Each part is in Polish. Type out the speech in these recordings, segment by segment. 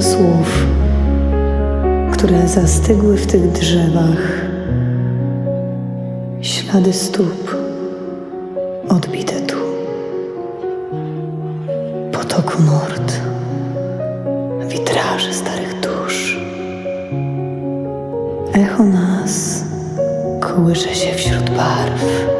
słów, które zastygły w tych drzewach. Ślady stóp odbite tu. Potoku nurt, witraży starych dusz. Echo nas kołysze się wśród barw.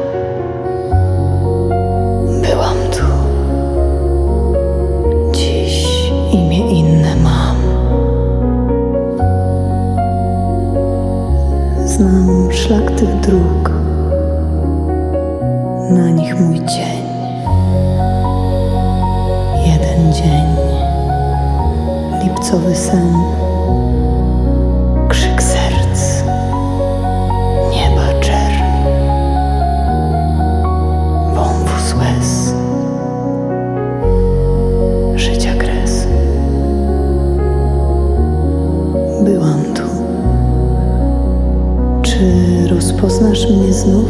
Znam szlak tych dróg. Na nich mój cień. Jeden dzień. Lipcowy sen. Krzyk serc. Nieba czerń. Wąwóz łez. Życia kres. Byłam. Czy rozpoznasz mnie znów?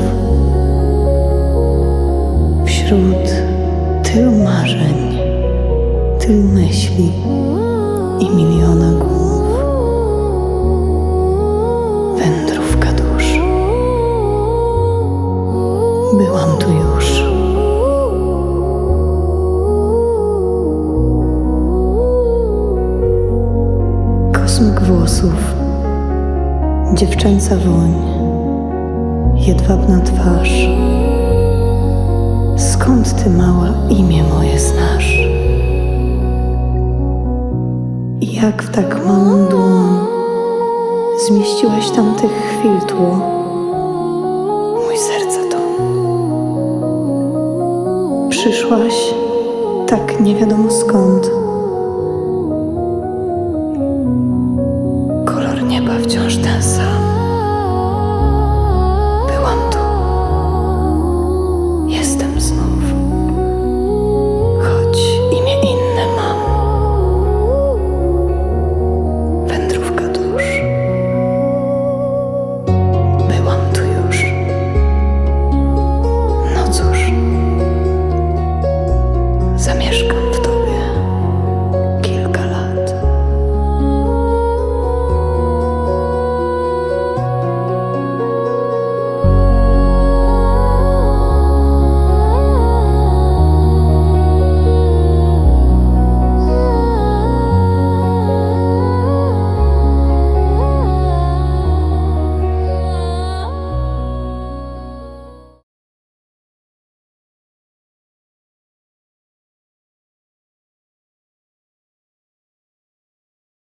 Wśród tylu marzeń, tylu myśli i miliona głów. Wędrówka dusz. Byłam tu już. Kosmyk włosów, dziewczęca woń, jedwabna twarz. Skąd ty mała imię moje znasz? Jak w tak małą dłoń zmieściłaś tam tych chwil tło? Mój serce to. Przyszłaś tak nie wiadomo skąd